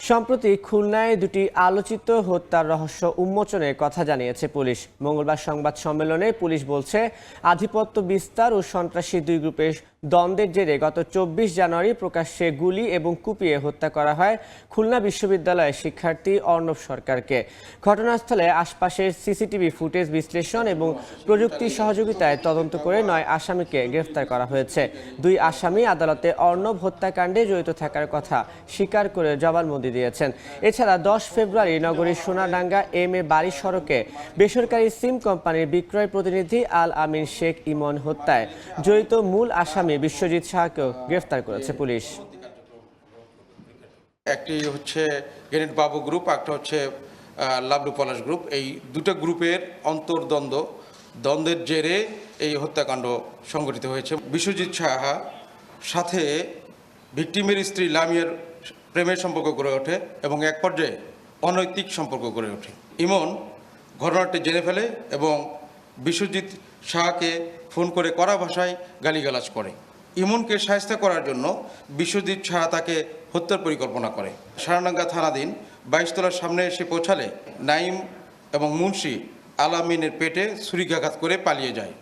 সম্প্রতি খুলনায় দুটি আলোচিত হত্যার রহস্য উন্মোচনের কথা জানিয়েছে পুলিশ। মঙ্গলবার সংবাদ সম্মেলনে পুলিশ বলছে, আধিপত্য বিস্তার ও সন্ত্রাসী দুই গ্রুপের দ্বন্দ্বের জেরে গত চব্বিশ জানুয়ারি প্রকাশ্যে গুলি এবং কুপিয়ে হত্যা করা হয় খুলনা বিশ্ববিদ্যালয়ের শিক্ষার্থী অর্ণব সরকারকে। ঘটনাস্থলে আশপাশের সিসিটিভি ফুটেজ বিশ্লেষণ এবং প্রযুক্তি সহযোগিতায় তদন্ত করে নয় আসামিকে গ্রেফতার করা হয়েছে। দুই আসামি আদালতে অর্ণব হত্যাকাণ্ডে জড়িত থাকার কথা স্বীকার করে জবানবন্দি দিয়েছেন। এছাড়া দশ ফেব্রুয়ারি নগরীর সোনাডাঙ্গা এম এ বাড়ি সড়কে বেসরকারি সিম কোম্পানির বিক্রয় প্রতিনিধি আল আমিন শেখ ইমন হত্যায় জড়িত মূল আসামি বিশ্বজিৎ শাহকেও গ্রেফতার করেছে পুলিশ। একটি হচ্ছে গ্রেনেড বাবু গ্রুপ একটা হচ্ছে লাবলু পলাশ গ্রুপ। এই দুটো গ্রুপের অন্তর্দ্বন্দ্ব, দ্বন্দ্বের জেরে এই হত্যাকাণ্ড সংঘটিত হয়েছে। বিশ্বজিৎ সাহা সাথে ভিক্টিমের স্ত্রী লামিয়ার প্রেমের সম্পর্ক গড়ে ওঠে এবং এক পর্যায়ে অনৈতিক সম্পর্ক গড়ে ওঠে। ইমন ঘটনাটি জেনে ফেলে এবং বিশ্বজিৎ শাহকে ফোন করে কড়া ভাষায় গালিগালাজ করে। ইমনকে সাহস্তা করার জন্য বিশ্বজিৎ শাহ তাকে হত্যার পরিকল্পনা করে। সারানাঙ্গা থানাধীন বাইশতলার সামনে এসে পৌঁছালে নাইম এবং মুন্সি আলামিনের পেটে ছুরিকাঘাত করে পালিয়ে যায়।